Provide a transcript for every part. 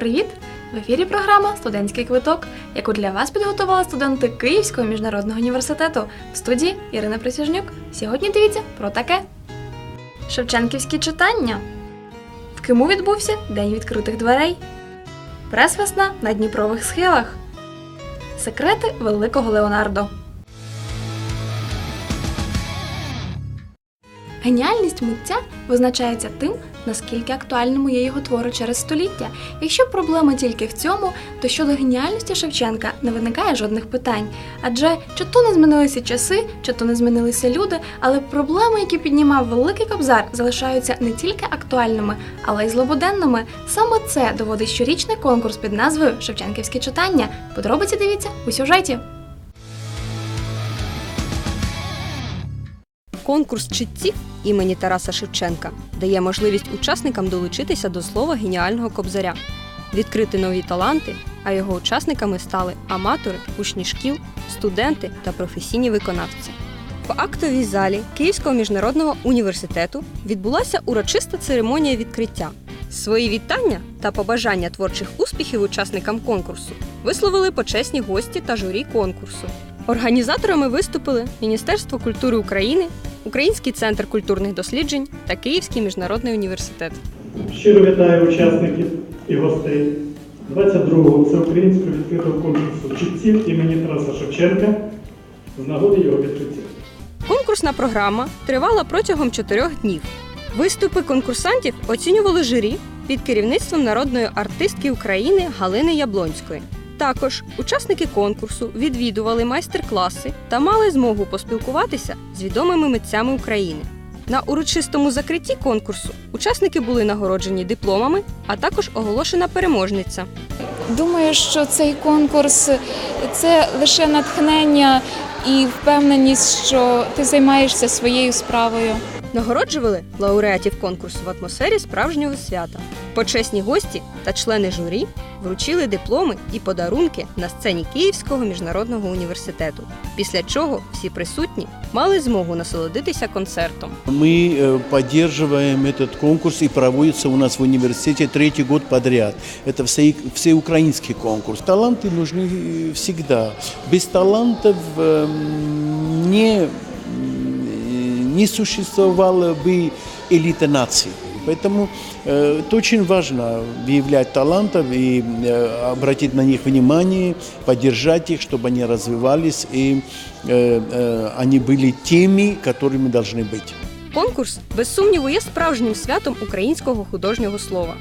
Привіт! В ефірі програма Студентський квиток, яку для вас підготували студенти Київського міжнародного університету в студії Ірина Присяжнюк. Сьогодні дивіться про таке: Шевченківські читання. В Киму відбувся День відкритих дверей. Прес-весна на Дніпрових схилах. Секрети великого Леонардо. Геніальність митця визначається тим, наскільки актуальними є його твори через століття. Якщо проблема тільки в цьому, то щодо геніальності Шевченка не виникає жодних питань. Адже чи то не змінилися часи, чи то не змінилися люди, але проблеми, які піднімав великий кобзар, залишаються не тільки актуальними, але й злободенними. Саме це доводить щорічний конкурс під назвою Шевченківські читання. Подробиці дивіться у сюжеті. Конкурс читців імені Тараса Шевченка дає можливість учасникам долучитися до слова геніального кобзаря, відкрити нові таланти, а його учасниками стали аматори, учні шкіл, студенти та професійні виконавці. В актовій залі Київського міжнародного університету відбулася урочиста церемонія відкриття. Свої вітання та побажання творчих успіхів учасникам конкурсу висловили почесні гості та журі конкурсу. Організаторами виступили Міністерство культури України, Український центр культурних досліджень та Київський міжнародний університет. Щиро вітаю учасників і гостей 22-го всеукраїнського відкритого конкурсу чітців імені Тараса Шевченка з нагоди його відкриття. Конкурсна програма тривала протягом чотирьох днів. Виступи конкурсантів оцінювали журі під керівництвом народної артистки України Галини Яблонської. Також учасники конкурсу відвідували майстер-класи та мали змогу поспілкуватися з відомими митцями України. На урочистому закритті конкурсу учасники були нагороджені дипломами, а також оголошена переможниця. Думаю, що цей конкурс це лише натхнення і впевненість, що ти займаєшся своєю справою. Нагороджували лауреатів конкурсу в атмосфері справжнього свята. Почесні гості та члени журі вручили дипломи і подарунки на сцені Київського міжнародного університету. Після чого всі присутні мали змогу насолодитися концертом. Мы э, поддерживаем этот конкурс и проводится у нас в университете третий год подряд. Это все, всеукраинский конкурс. Таланты нужны э, всегда. Без талантов эм, не, м, не существовало бы элиты нации. Поэтому э, это очень важно выявлять талантов и э, обратить на них внимание, поддержать их, чтобы они развивались и э, э, они были теми, которыми должны быть. Конкурс, без сумніву, є справжнім святом українського художнього слова.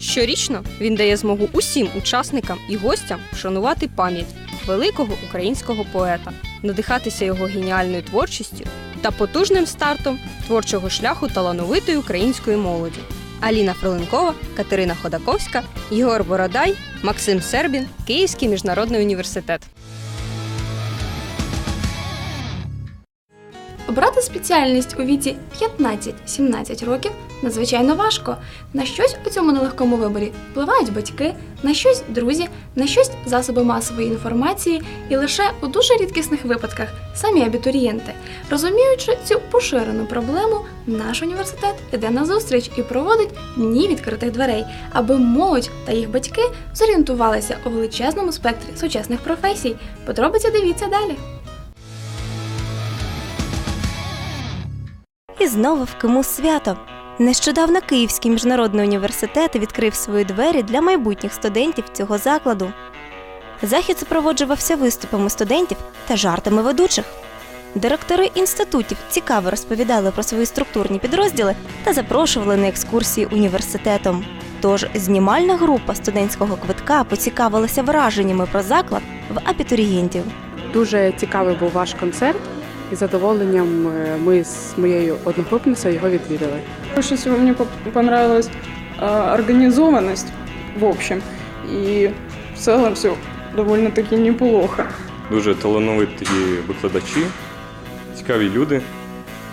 Щорічно він дає змогу усім учасникам і гостям вшанувати пам'ять великого українського поета, надихатися його геніальною творчістю та потужним стартом творчого шляху талановитої української молоді. Аліна Фроленкова, Катерина Ходаковська, Єгор Бородай, Максим Сербін, Київський міжнародний університет. Обрати спеціальність у віці 15-17 років надзвичайно важко. На щось у цьому нелегкому виборі впливають батьки, на щось друзі, на щось засоби масової інформації і лише у дуже рідкісних випадках самі абітурієнти. Розуміючи цю поширену проблему, наш університет іде на зустріч і проводить дні відкритих дверей, аби молодь та їх батьки зорієнтувалися у величезному спектрі сучасних професій. Подробиці дивіться далі. І знову в Киму свято. Нещодавно Київський міжнародний університет відкрив свої двері для майбутніх студентів цього закладу. Захід супроводжувався виступами студентів та жартами ведучих. Директори інститутів цікаво розповідали про свої структурні підрозділи та запрошували на екскурсії університетом. Тож знімальна група студентського квитка поцікавилася враженнями про заклад в абітурієнтів. Дуже цікавий був ваш концерт, і задоволенням е, ми з моєю одногрупницею його відвідали. Больше всего мне понравилась организованность в общем. И в целом все довольно-таки неплохо. дуже талановиті викладачі, цікаві люди.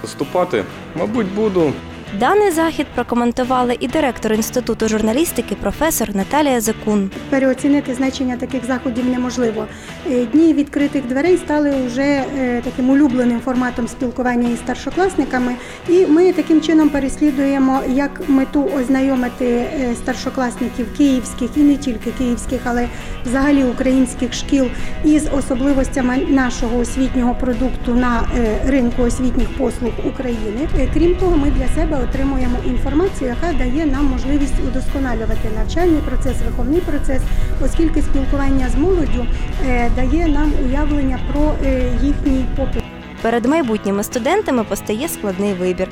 Поступати, мабуть, буду Даний захід прокоментували і директор інституту журналістики, професор Наталія Зекун. переоцінити значення таких заходів неможливо. Е, Дні відкритих дверей стали вже е, таким улюбленим форматом спілкування із старшокласниками, і ми таким чином переслідуємо як мету ознайомити е, старшокласників київських і не тільки київських, але взагалі українських шкіл із особливостями нашого освітнього продукту на ринку освітніх послуг України. Крім того, ми для себе отримуємо інформацію, яка дає нам можливість удосконалювати навчальний процес, виховний процес, оскільки спілкування з молоддю е, дає нам уявлення про е, їхній попит. Перед майбутніми студентами постає складний вибір.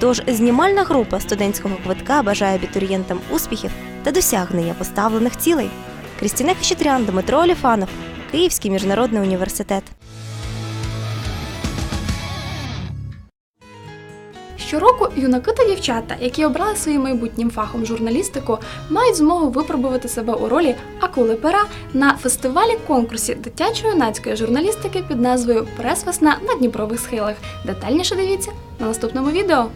Тож знімальна група студентського квитка бажає абітурієнтам успіхів та досягнення поставлених цілей. Крістіна Хещетрян, Дмитро Оліфанов, Київський міжнародний університет. Щороку юнаки та дівчата, які обрали своїм майбутнім фахом журналістику, мають змогу випробувати себе у ролі акули пера на фестивалі конкурсі дитячо-юнацької журналістики під назвою Прес-весна на Дніпрових схилах. Детальніше дивіться на наступному відео.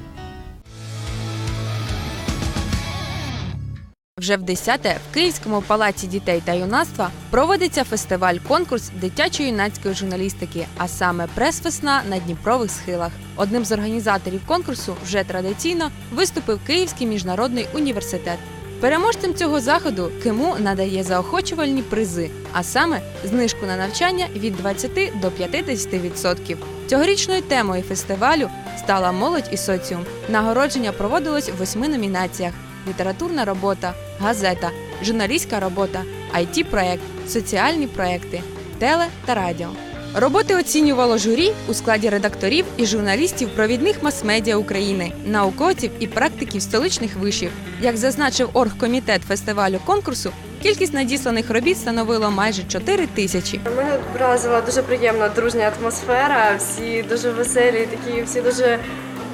Вже в 10-те в Київському палаці дітей та юнацтва проводиться фестиваль-конкурс дитячо-юнацької журналістики, а саме прес-весна на Дніпрових схилах. Одним з організаторів конкурсу вже традиційно виступив Київський міжнародний університет. Переможцем цього заходу КИМУ надає заохочувальні призи, а саме знижку на навчання від 20 до 50%. Цьогорічною темою фестивалю стала молодь і соціум. Нагородження проводилось в восьми номінаціях: літературна робота, газета, журналістська робота, it проект соціальні проекти, теле та радіо. Роботи оцінювало журі у складі редакторів і журналістів провідних мас-медіа України, науковців і практиків столичних вишів. Як зазначив оргкомітет фестивалю конкурсу, кількість надісланих робіт становила майже 4 тисячі. Мене вразила дуже приємна дружня атмосфера. Всі дуже веселі, такі всі дуже.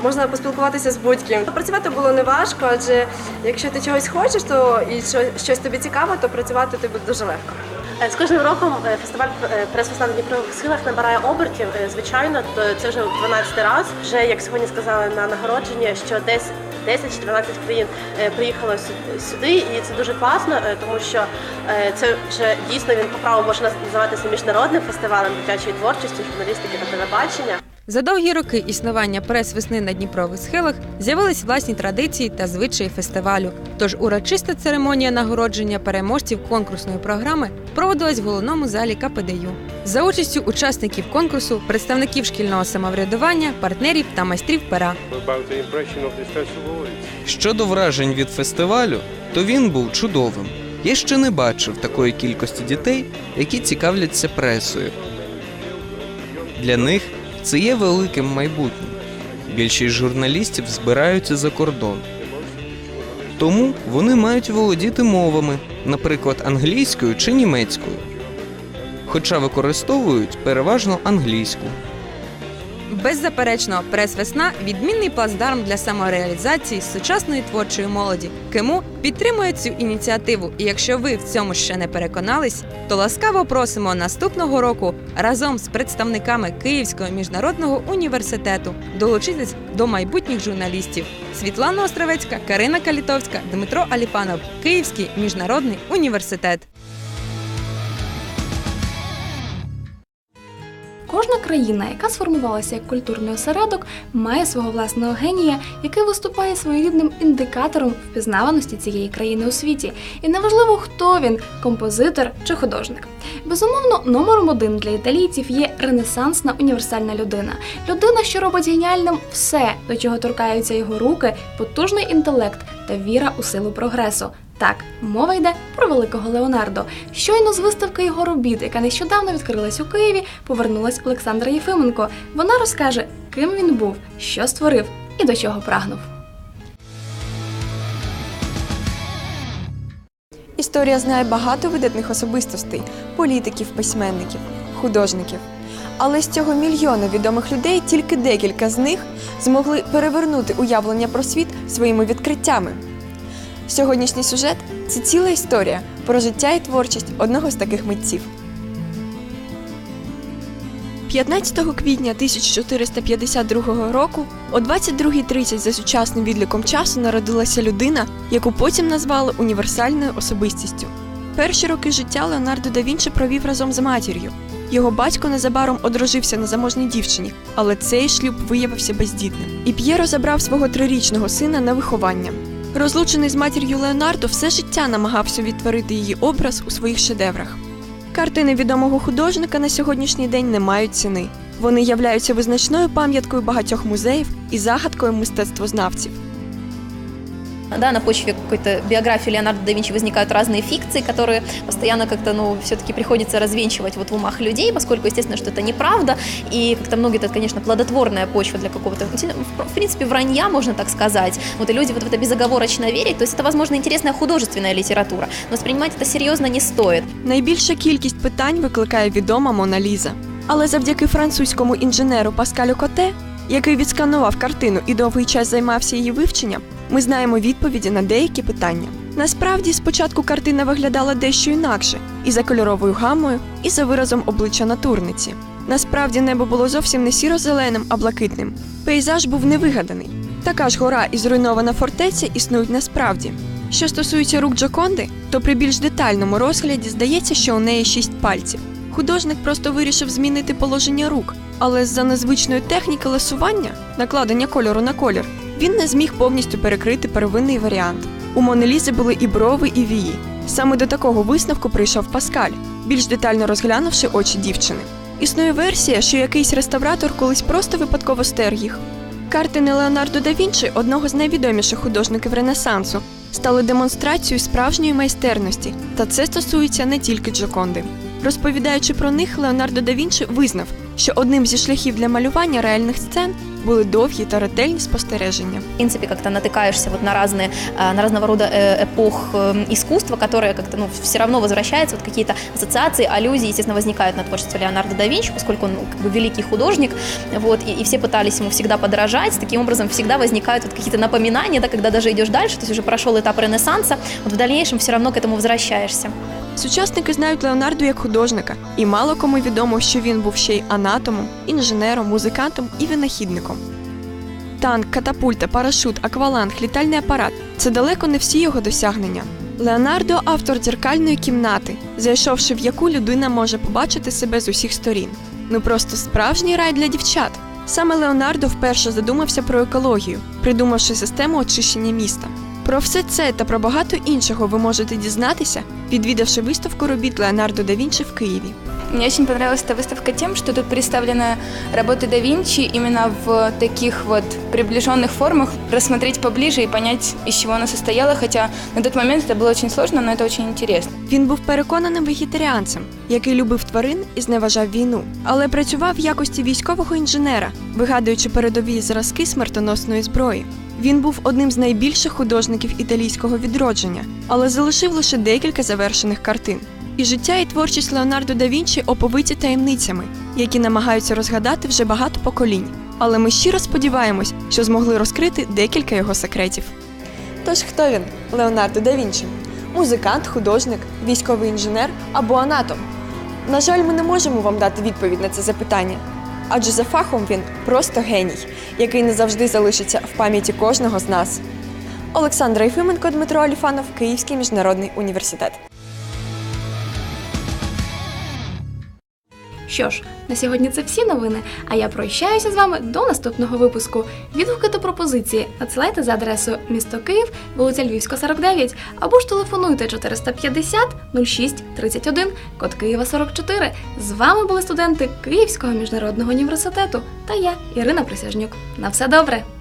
Можна поспілкуватися з будь-ким. Працювати було не важко, адже якщо ти чогось хочеш, то і щось тобі цікаво, то працювати тобі дуже легко. Е, З кожним роком е, фестиваль е, прес-весна на Дніпрових схилах набирає обертів. Звичайно, це вже 12 раз. Вже як сьогодні сказали на нагородженні, що десь 10 чи 12 країн приїхало сюди, і це дуже класно, тому що це вже дійсно він по праву може називатися міжнародним фестивалем дитячої творчості, журналістики та телебачення. За довгі роки існування прес-весни на Дніпрових схилах з'явились власні традиції та звичаї фестивалю. Тож урочиста церемонія нагородження переможців конкурсної програми проводилась в головному залі КПДЮ. За участю учасників конкурсу, представників шкільного самоврядування, партнерів та майстрів пера. Щодо вражень від фестивалю, то він був чудовим. Я ще не бачив такої кількості дітей, які цікавляться пресою. Для них це є великим майбутнім. Більшість журналістів збираються за кордон. Тому вони мають володіти мовами, наприклад, англійською чи німецькою. Хоча використовують переважно англійську. Беззаперечно, прес-весна відмінний плацдарм для самореалізації сучасної творчої молоді. Кему підтримує цю ініціативу. І якщо ви в цьому ще не переконались, то ласкаво просимо наступного року разом з представниками Київського міжнародного університету долучитись до майбутніх журналістів. Світлана Островецька, Карина Калітовська, Дмитро Аліпанов, Київський міжнародний університет. Кожна країна, яка сформувалася як культурний осередок, має свого власного генія, який виступає своєрідним індикатором впізнаваності цієї країни у світі. І неважливо, хто він композитор чи художник. Безумовно, номером один для італійців є ренесансна універсальна людина. Людина, що робить геніальним все, до чого торкаються його руки, потужний інтелект та віра у силу прогресу. Так, мова йде про великого Леонардо. Щойно з виставки його робіт, яка нещодавно відкрилась у Києві, повернулась Олександра Єфименко. Вона розкаже, ким він був, що створив і до чого прагнув. Історія знає багато видатних особистостей, політиків, письменників, художників. Але з цього мільйона відомих людей тільки декілька з них змогли перевернути уявлення про світ своїми відкриттями. Сьогоднішній сюжет це ціла історія про життя і творчість одного з таких митців. 15 квітня 1452 року о 22.30 за сучасним відліком часу народилася людина, яку потім назвали універсальною особистістю. Перші роки життя Леонардо да Вінчі провів разом з матір'ю. Його батько незабаром одружився на заможній дівчині, але цей шлюб виявився бездітним. І П'єро забрав свого трирічного сина на виховання. Розлучений з матір'ю Леонардо все життя намагався відтворити її образ у своїх шедеврах. Картини відомого художника на сьогоднішній день не мають ціни. Вони являються визначною пам'яткою багатьох музеїв і загадкою мистецтвознавців. Да, на почве какой-то биографии Леонардо да Винчи возникают разные фикции, которые постоянно как-то, ну, все-таки приходится развенчивать вот в умах людей, поскольку, естественно, что это неправда, и как-то многие это, конечно, плодотворная почва для какого-то, в принципе, вранья, можно так сказать. Вот и люди вот в это безоговорочно верят, то есть это, возможно, интересная художественная литература, но воспринимать это серьезно не стоит. Найбільша кількість питань викликає відома Мона Ліза. Але завдяки французькому інженеру Паскалю Коте, який відсканував картину і довгий час займався її вивченням, ми знаємо відповіді на деякі питання. Насправді, спочатку картина виглядала дещо інакше, і за кольоровою гамою, і за виразом обличчя натурниці. Насправді небо було зовсім не сіро-зеленим, а блакитним. Пейзаж був невигаданий. Така ж гора і зруйнована фортеця існують насправді. Що стосується рук Джоконди, то при більш детальному розгляді здається, що у неї шість пальців. Художник просто вирішив змінити положення рук, але з-за незвичної техніки ласування, накладення кольору на колір, він не зміг повністю перекрити первинний варіант. У Монелізи були і брови, і вії. Саме до такого висновку прийшов Паскаль, більш детально розглянувши очі дівчини. Існує версія, що якийсь реставратор колись просто випадково стер їх. Картини Леонардо да Вінчі, одного з найвідоміших художників Ренесансу, стали демонстрацією справжньої майстерності, та це стосується не тільки Джоконди. Розповідаючи про них, Леонардо да Вінчі визнав, що одним зі шляхів для малювання реальних сцен були довгі та ретельні спостереження. В принципе, как-то натыкаешься вот на разные, э, на разного рода э, эпох э, искусства, которые как-то, ну, все равно возвращаются, вот какие-то ассоциации, аллюзии, естественно, возникают на творчество Леонардо да Винчи, поскольку он ну, как бы великий художник, вот, и, и все пытались ему всегда подражать, таким образом всегда возникают вот какие-то напоминания, да, когда даже идешь дальше, то есть уже прошел этап Ренессанса, вот в дальнейшем все равно к этому возвращаешься. Сучасники знають Леонардо як художника, і мало кому відомо, що він був ще й анатомом, інженером, музикантом і винахідником. Танк, катапульта, парашут, акваланг, літальний апарат це далеко не всі його досягнення. Леонардо автор дзеркальної кімнати, зайшовши в яку людина може побачити себе з усіх сторін. Ну просто справжній рай для дівчат. Саме Леонардо вперше задумався про екологію, придумавши систему очищення міста. Про все це та про багато іншого ви можете дізнатися, відвідавши виставку робіт Леонардо да Вінчі в Києві. Мне очень понравилась эта выставка тем, что тут представлены работы да Винчи именно в таких вот приближенных формах, рассмотреть поближе и понять, из чего она состояла, хотя на тот момент это было очень сложно, но это очень интересно. Він був переконаним вегетаріанцем, який любив тварин і зневажав війну, але працював в якості військового інженера, вигадуючи передові зразки смертоносної зброї. Він був одним з найбільших художників італійського відродження, але залишив лише декілька завершених картин. І життя і творчість Леонардо да Вінчі оповиті таємницями, які намагаються розгадати вже багато поколінь. Але ми щиро сподіваємось, що змогли розкрити декілька його секретів. Тож хто він, Леонардо да Вінчі? Музикант, художник, військовий інженер або анатом? На жаль, ми не можемо вам дати відповідь на це запитання. Адже за фахом він просто геній, який не завжди залишиться в пам'яті кожного з нас. Олександра Єфименко, Дмитро Аліфанов, Київський міжнародний університет. Що ж, на сьогодні це всі новини, а я прощаюся з вами до наступного випуску. Відгуки та пропозиції надсилайте за адресою місто Київ, вулиця Львівська, 49, або ж телефонуйте 450 06 31, код Києва 44. З вами були студенти Київського міжнародного університету та я, Ірина Присяжнюк. На все добре!